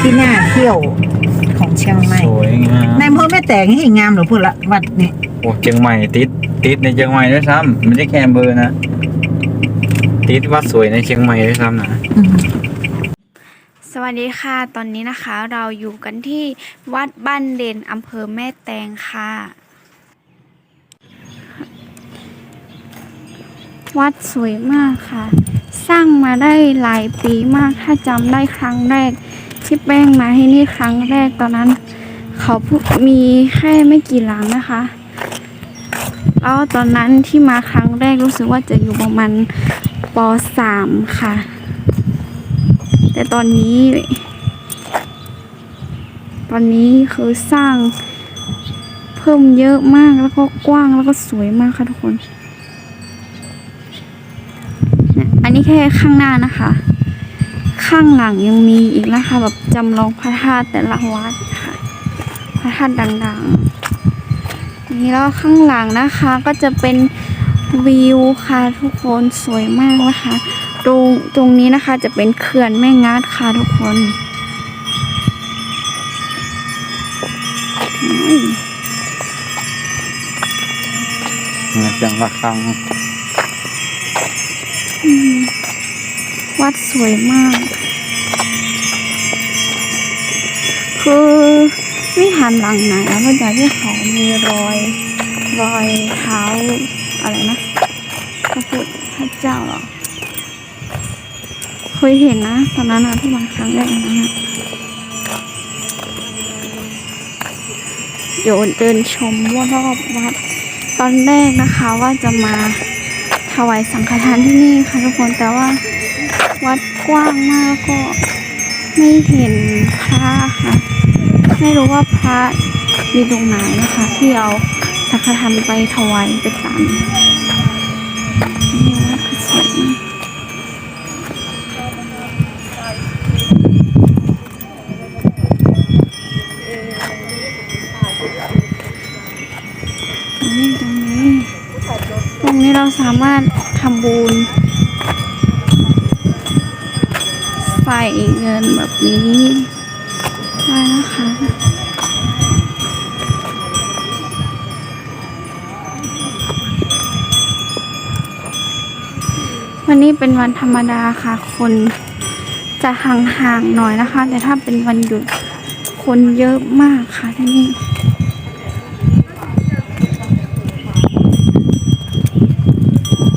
ที่น่าเที่ยวของเชียงใหม่สวยงามในอำเภอแม่แตงให้งามเหรือพูดละวัดนี่โอ้เชียงใหม่ติดติดในเชียงใหม่ด้วยซ้ำไม่ใช่แค่อำเบอร์นะ ติดวัดสวยในเชียงใหม่ด้วยซ้ำนะ อืม สวัสดีค่ะ ตอนนี้นะคะเราอยู่กันที่วัดบ้านเด่นอำเภอแม่แตงค่ะ วัดสวยมากค่ะ สร้างมาได้หลายปีมาก ถ้าจำได้ครั้งแรก ที่แป้งมาที่นี่ครั้งแรกตอนนั้น เขามีแค่ไม่กี่หลังนะคะแล้วตอนนั้นที่มาครั้งแรกรู้สึกว่าจะอยู่ประมาณป .3 ค่ะ แต่ตอนนี้ ตอนนี้คือสร้างเพิ่มเยอะมากแล้วก็กว้างแล้วก็สวยมากค่ะทุกคน อันนี้แค่ข้างหน้านะคะ ข้างหลังยังมีอีกนะคะ แบบจำลองพระธาตุแต่ละวัดค่ะ พระธาตุดังๆ นี่แล้วข้างหลังนะคะก็จะเป็นวิวค่ะทุกคนสวยมากนะคะ ตรงตรงนี้นะคะจะเป็นเขื่อนแม่งัดค่ะทุกคนอืมงานจังละครั้งอืม วัดสวยมาก คือวิหารหลังไหนอะพระจ้าที่เขามีรอย รอยเท้าอะไรนะพระพุทธเจ้าหรอ เคยเห็นนะ ตอนนั้นนะที่มาครั้งแรกนะฮะเดี๋ยวเดินชมว่ารอบวัด ตอนแรกนะคะว่าจะมาถวายสังฆทานที่นี่ค่ะทุกคนแต่ว่า วัดกว้างมากก็ไม่เห็นพระค่ะ ไม่รู้ว่าพระอยู่ตรงไหนนะคะ ที่เอาสังฆทานไปถวายไปตันนี่วัดก็สวยมากนี่ตรงนี้ตรงนี้เราสามารถทำบุญ ใส่เงินแบบนี้ได้นะคะวันนี้เป็นวันธรรมดาค่ะ คนจะห่างๆหน่อยนะคะ แต่ถ้าเป็นวันหยุดคนเยอะมากค่ะที่นี่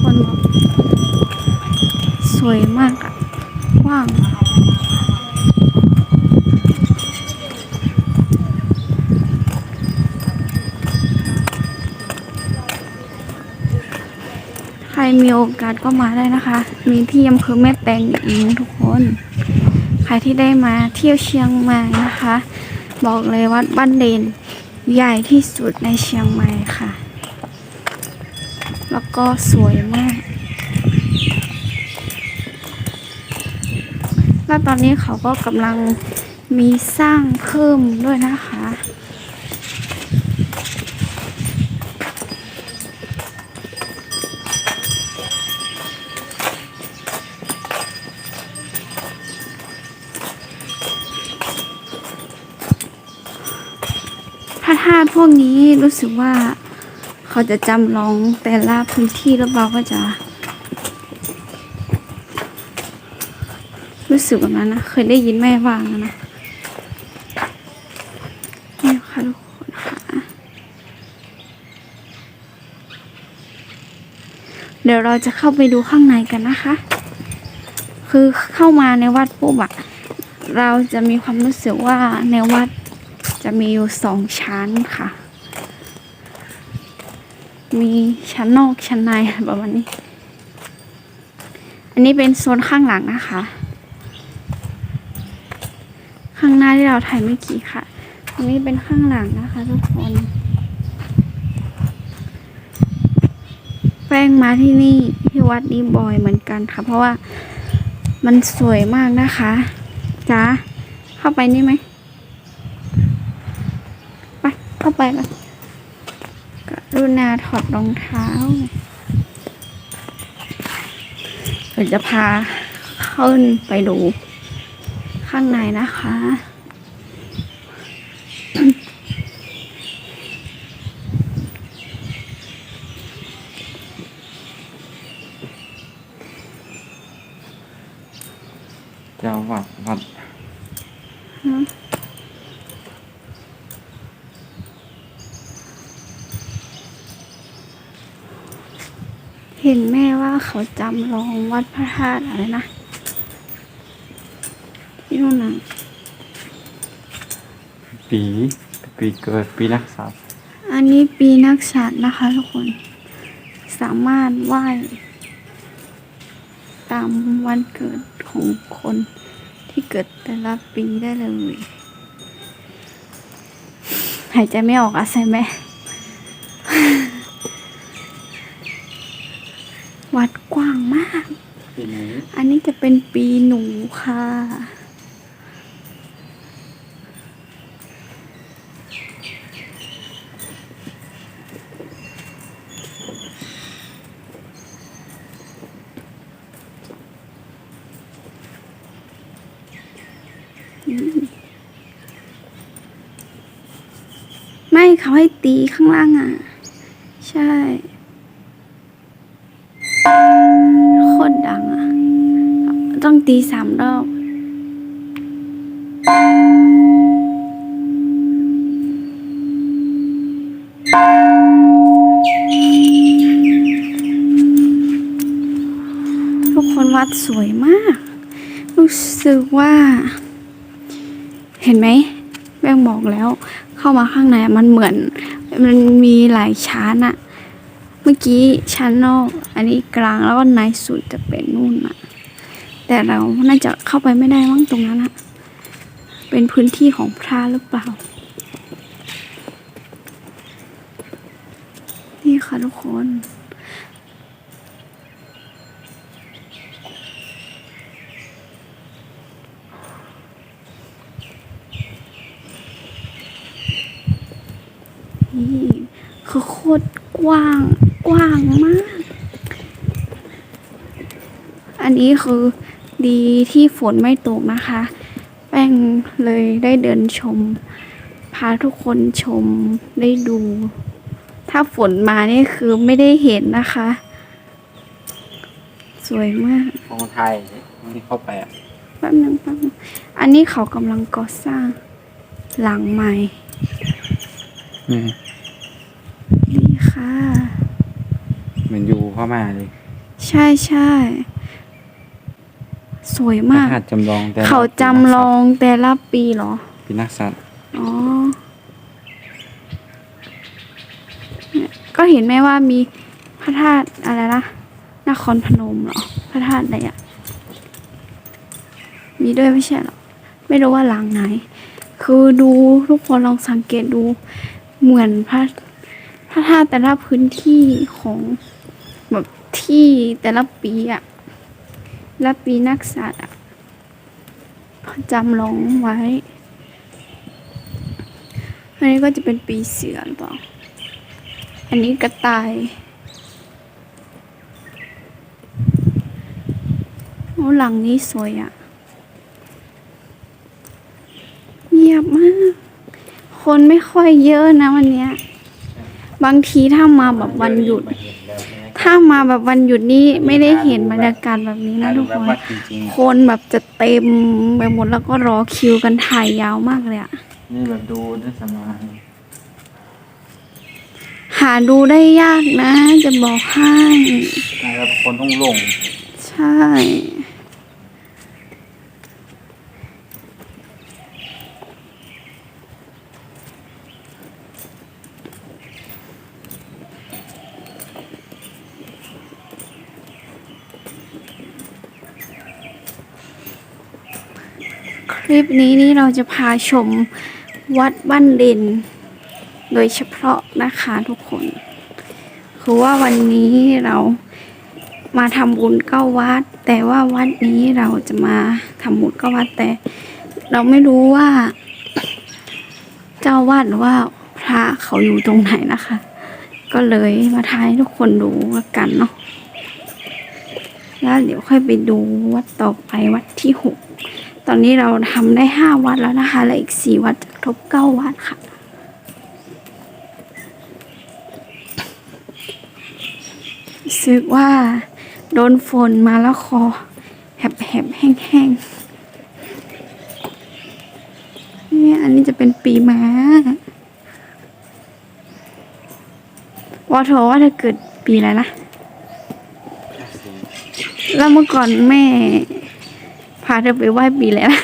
คนสวยมากอะกว้าง มีโอกาสก็มาได้นะคะ มีที่อำเภอแม่แตงอีกทุกคน ใครที่ได้มาเที่ยวเชียงใหม่นะคะ บอกเลยวัดบ้านเด่นใหญ่ที่สุดในเชียงใหม่ค่ะ แล้วก็สวยมาก แล้วตอนนี้เขาก็กำลังมีสร้างเพิ่มด้วยนะคะ ธาตุพวกนี้รู้สึกว่าเขาจะจำลองแต่ละพื้นที่แล้วเราก็จะ รู้สึกแบบนั้นนะ เคยได้ยินแม่ว่านนะนี่ค่ะทุกคนค่ะเดี๋ยวเราจะเข้าไปดูข้างในกันนะคะ คือเข้ามาในวัดปุ๊บอะเราจะมีความรู้สึกว่าในวัด จะมีอยู่สองชั้นค่ะ มีชั้นนอกชั้นในประมาณนี้ อันนี้เป็นโซนข้างหลังนะคะ ข้างหน้าที่เราถ่ายเมื่อกี้ค่ะตรงนี้เป็นข้างหลังนะคะทุกคนแป้งมาที่นี่ที่วัดนี้บ่อยเหมือนกันค่ะ เพราะว่ามันสวยมากนะคะจ้าเข้าไปนี่ไหม ไปเข้าไปกันกรุณาถอดรองเท้าเดี๋ยวจะพาขึ้นไปดูข้างในนะคะ เจ้าวัดวัด เห็นแม่ว่า เขาจำลองวัดพระธาตุอะไรนะที่นู่นน่ะปี ปีเกิดปีนักษัตริย์อันนี้ปีนักษัตริย์นะคะทุกคน สามารถไหว้ตามวันเกิดของคนที่เกิดแต่ละปีได้เลย หายใจไม่ออกอะใช่ไหม วัดก ปีนี้อันนี้จะเป็นปีหนูค่ะ ไม่เขาให้ตีข้างล่างอะ ใช่ ตีสามรอบทุกคนวัดสวยมาก รู้สึกว่า เห็นไหมแบงบอกแล้ว เข้ามาข้างในมันเหมือน มันมีหลายชั้นอะเมื่อกี้ชั้นนอก อันนี้กลางแล้วก็ในสุดจะเป็นนู่นอะ แต่เราน่าจะเข้าไปไม่ได้มั้งตรงนั้นอะเป็นพื้นที่ของพระหรือเปล่า นี่ค่ะทุกคน นี่คือโคตรกว้างกว้างมาก อันนี้คือ ดีที่ฝนไม่ตกนะคะ แป้งเลยได้เดินชม พาทุกคนชมได้ดู ถ้าฝนมานี่คือไม่ได้เห็นนะคะ สวยมากของไทยที่เข้าไปอะแป๊บนึงแป๊บนึงอันนี้เขากำลังก่อสร้างหลังใหม่ นี่นี่ค่ะ เหมือนอยู่พม่าเลย ใช่ใช่ สวยพระมาก ธาตุจำลองแต่ละเขาจำลองแต่ละปีเหรอ ปีนักษัตริย์อ๋อเนี่ยก็เห็นไหมว่ามีพระธาตุอะไรนะนครพนมเหรอ พระธาตุอะไรอะมีด้วยไม่ใช่เหรอ ไม่รู้ว่าหลังไหน คือดูทุกคนลองสังเกตดู เหมือนพระพระธาตุแต่ละพื้นที่ของแบบที่แต่ละปีอะ และปีนักษัตริย์จำลองไว้ อันนี้ก็จะเป็นปีเสือหรือเปล่า อันนี้กระต่ายโอ้หลังนี้สวยอะ่ะ เงียบมาก คนไม่ค่อยเยอะนะวันเนี้ย บางทีถ้ามาแบบวันหยุด ถ้ามาแบบวันหยุดนี่ไม่ได้เห็นบรรยากาศแบบนี้นะทุกคนวัดจริงๆคนแบบจะเต็มไปหมดแล้วก็รอคิวกันถ่ายยาวมากเลยอะนี่แบบดูได้สมาธิหาดูได้ยากนะ จะบอกให้แล้วคนต้องลง ใช่ ลิปนี้นี่เราจะพาชมวัดบ้านเด่น โดยเฉพาะนะคะทุกคน คือว่าวันนี้เรามาทำบุญเก้าวัด แต่ว่าวัดนี้เราจะมาทำบุญเก้าวัดแต่ เราไม่รู้ว่า เจ้าวาดหรือว่าพระเขาอยู่ตรงไหนนะคะ ก็เลยมาทายทุกคนดูแล้วกันเนาะแล้วเดี๋ยวค่อยไปดูวัดต่อไปวัดที่หก ตอนนี้เราทำได้ห้าวัดแล้วนะคะและอีกสี่วัดจะครบเก้าวัดค่ะรู้สึกว่า โดนฝนมาแล้วคอแหบแหบแห้งๆเนี่ยอันนี้จะเป็นปีม้าวอโทว่าเธอเกิดปีอะไรนะ แล้วเมื่อก่อนแม่าเธอไปไหว้ปีแล้วนะ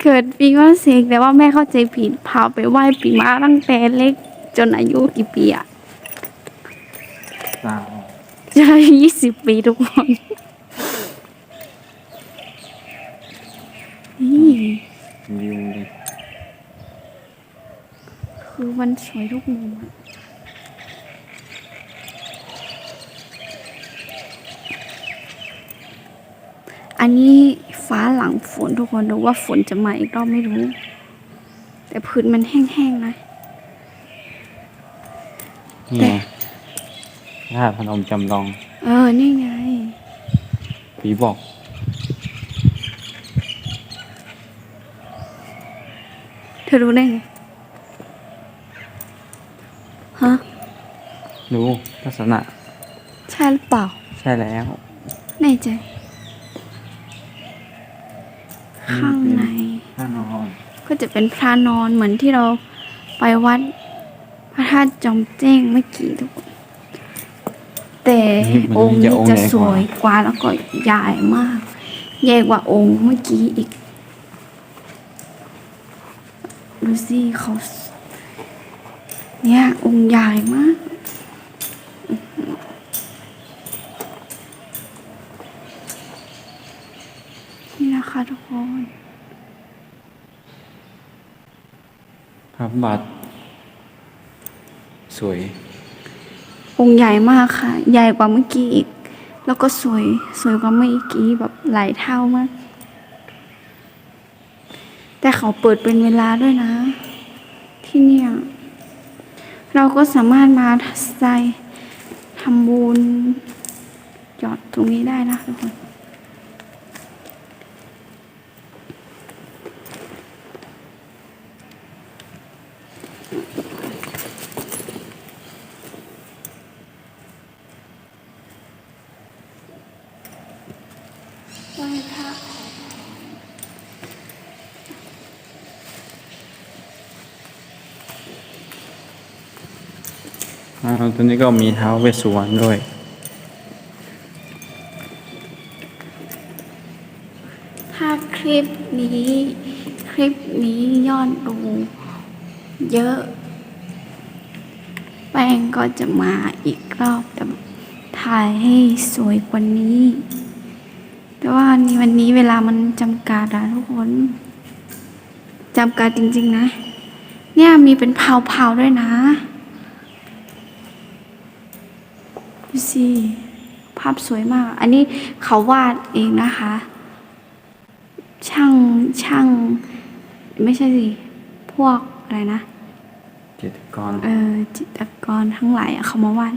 เกิดปีก็เสกแต่ว่าแม่เข้าใจผิดพาไปไหว้ปีม้าตั้งแต่เล็กจนอายุกี่ปีอะสามจะยี่สิบปีทุกคนนี่วิวดิคือมันสวยทุกมุมอะ อันนี้ฟ้าหลังฝนทุกคนดูว่าฝนจะมาอีกรอบไม่รู้ แต่พื้นมันแห้งๆนะนี่ไงธาตุพนมจำลอง เออ นี่ไง ผีบอก เธอรู้ได้ไง ฮะดูลักษณะ ใช่หรือเปล่า ใช่แล้ว แน่ใจ ข้างในข้างนอนก็จะเป็นพระนอนเหมือนที่เราไปวัดพระธาตุจอมแจ้งเมื่อกี้ทุกคนแต่องค์นี้จะสวยกว่าแล้วก็ใหญ่มาก ใหญ่กว่าองค์เมื่อกี้อีกดูสิเขาสเนี่ยองค์ใหญ่มาก นี่ นะคะทุกคนพระบาทสวย องค์ใหญ่มากค่ะ ใหญ่กว่าเมื่อกี้อีก แล้วก็สวย สวยกว่าเมื่อกี้แบบหลายเท่ามาก แต่เขาเปิดเป็นเวลาด้วยนะ ที่เนี่ย เราก็สามารถมาใส่ทำบุญหยอดตรงนี้ได้นะทุกคน ไหว้พระอ่าตัวนี้ก็มีเท้าเวสสุวรรณด้วย ถ้าคลิปนี้ คลิปนี้ยอดดูเยอะ แป้งก็จะมาอีกรอบแต่ถ่ายให้สวยกว่านี้ แต่ว่านี่วันนี้เวลามันจำกัดอะทุกคนจำกัดจริง ๆ นะ เนี่ยมีเป็นเผาๆด้วยนะดูสิภาพสวยมาก อันนี้เขาวาดเองนะคะ ช่างช่าง ไม่ใช่สิ พวกอะไรนะ จิตรกร เออจิตรกรทั้งหลายอะเขามาวาด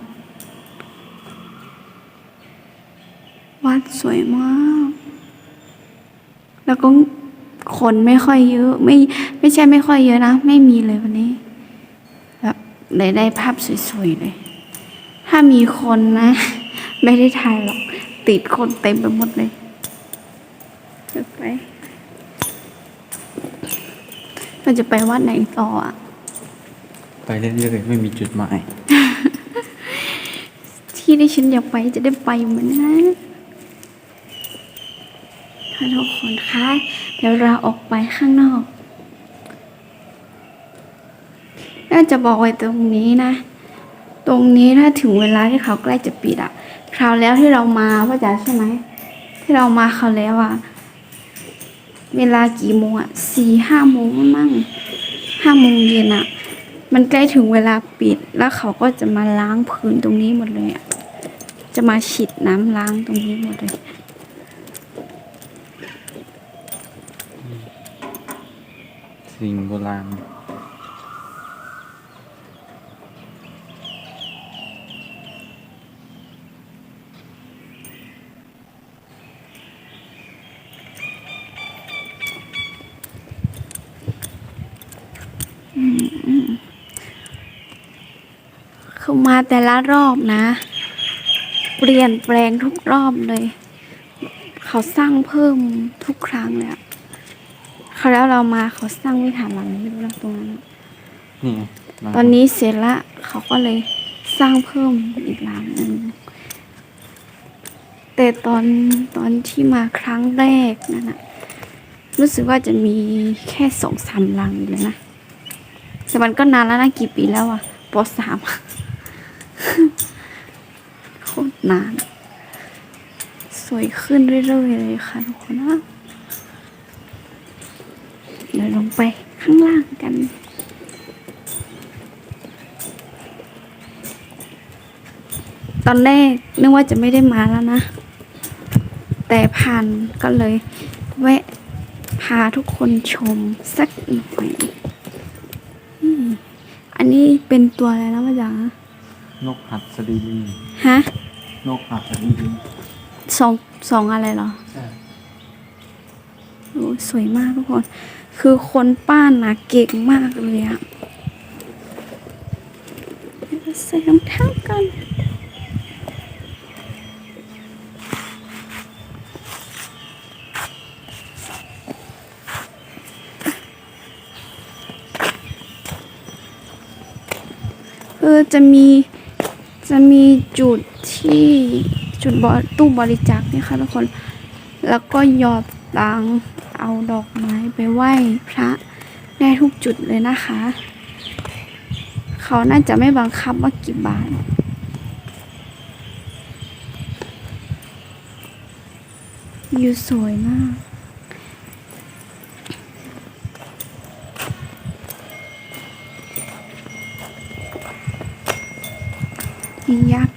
วาดสวยมาก แล้วก็คนไม่ค่อยเยอะ ไม่ไม่ใช่ไม่ค่อยเยอะนะ ไม่มีเลยวันนี้ แบบได้ได้ภาพสวยๆเลย ถ้ามีคนนะ ไม่ได้ถ่ายหรอก ติดคนเต็มไปหมดเลยเดี๋ยวไปเราจะไปวัดไหนต่ออะ ไปเรื่อยๆไม่มีจุดหมาย ที่ที่ฉันอยากไปจะได้ไปเหมือนนะ ค่ะทุกคนคะเดี๋ยวเราออกไปข้างนอก น่าจะบอกไว้ตรงนี้นะ ตรงนี้ถ้าถึงเวลาที่เขาใกล้จะปิดอะคราวแล้วที่เรามาพ่อจ๋าใช่ไหมที่เรามาคราแล้วอะเวลากี่โมงอะสี่ห้าโมงมั่งห้าโมงเย็นอะมันใกล้ถึงเวลาปิดแล้วเขาก็จะมาล้างพื้นตรงนี้หมดเลยอะจะมาฉีดน้ำล้างตรงนี้หมดเลยิ่งโบราณเข้ามาแต่ละรอบนะ เปลี่ยนแปลงทุกรอบเลย เขาสร้างเพิ่มทุกครั้งเลย อะคราวแล้วเรามาเขาสร้างวิหารหลังนี้ดูนะตรงนั้นอะนี่ไงตอนนี้เสร็จละเขาก็เลยสร้างเพิ่มอีกหลังหนึ่งแต่ตอนตอนที่มาครั้งแรกนั่นอะรู้สึกว่าจะมีแค่สองสามหลังอยู่เลยนะแต่มันก็นานแล้วนะกี่ปีแล้วอะปสามโคตรนาน สวยขึ้นเรื่อยๆเลยค่ะทุกคนนะเดี๋ยวลง ไปข้างล่างกัน ตอนแรกนึกว่าจะไม่ได้มาแล้วนะ แต่ผ่านก็เลยแวะพาทุกคนชมสักหน่อยอืมอันนี้เป็นตัวอะไรแล้วมาจากนกหัดสดีลีฮะ นกหัดสดีลีสองสองอะไรเหรอ ใช่โอ้ สวยมากทุกคน คือคนป้านนะเก่งมากเลยอะเดี๋ยวใส่รองเท้ากันคือจะมีจะมีจุดที่จุดบอตู้บริจาคนี่ค่ะทุกคน แล้วก็หยอดตัง เอาดอกไม้ไปไหว้พระได้ทุกจุดเลยนะคะ เขาน่าจะไม่บังคับว่ากี่บาทอยู่สวยมากมียักษ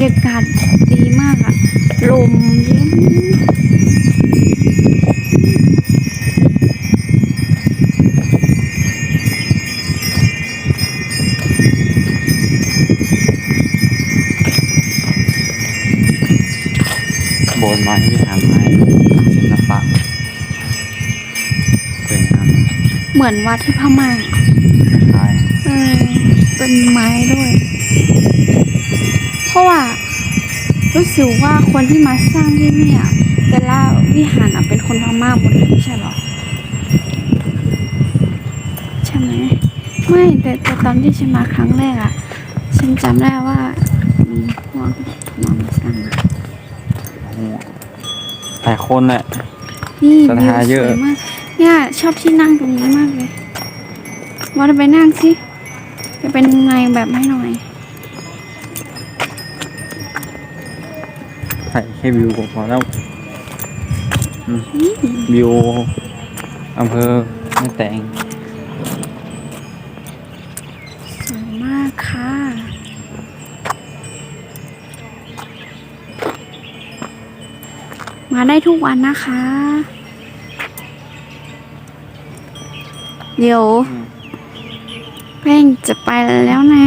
รรยากาศดีมากอะลมเย็นโบสถ์ไม้วิหารไม้ศิลปะสวยงามเหมือนวัดที่พม่าคล้ายเออเป็นไม้ด้วย เพราะว่ารู้สึกว่าคนที่มาสร้างที่เนี่ยแต่ละวิหารอะเป็นคนพม่าหมดเลยไม่ใช่เหรอใช่ไหมไม่แต่แต่ตอนที่ฉันมาครั้งแรกอะฉันจำได้ว่ามีพวกมามาสร้างอะโอ้โหหลายคนแหละนี่ศรัทวิวธาเยสอะวยมากเนี่ยชอบที่นั่งตรงนี้มากเลยว่าจะไปนั่งสิจะเป็นยังไงแบบให้หน่อย ถ่ายแค่วิวก็พอแล้วอืมวิวอำเภอแม่แตงสวยมากค่ะ มาได้ทุกวันนะคะ เดี๋ยวแป้งจะไปแล้วนะ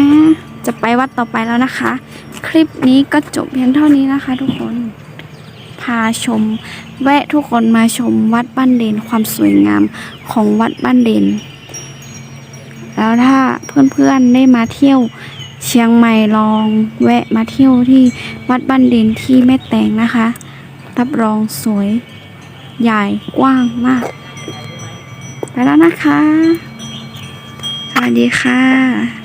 จะไปวัดต่อไปแล้วนะคะค ลิปนี้ก็จบเพียงเท่านี้นะคะ ทุกคน พาชม แวะทุกคนมาชมวัดบ้านเด่นความสวยงามของวัดบ้านเด่นแล้วถ้าเพื่อนๆได้มาเที่ยวเชียงใหม่ลองแวะมาเที่ยวที่วัดบ้านเด่นที่แม่แตงนะคะ รับรองสวย ใหญ่กว้างมาก ไปแล้วนะคะ สวัสดีค่ะ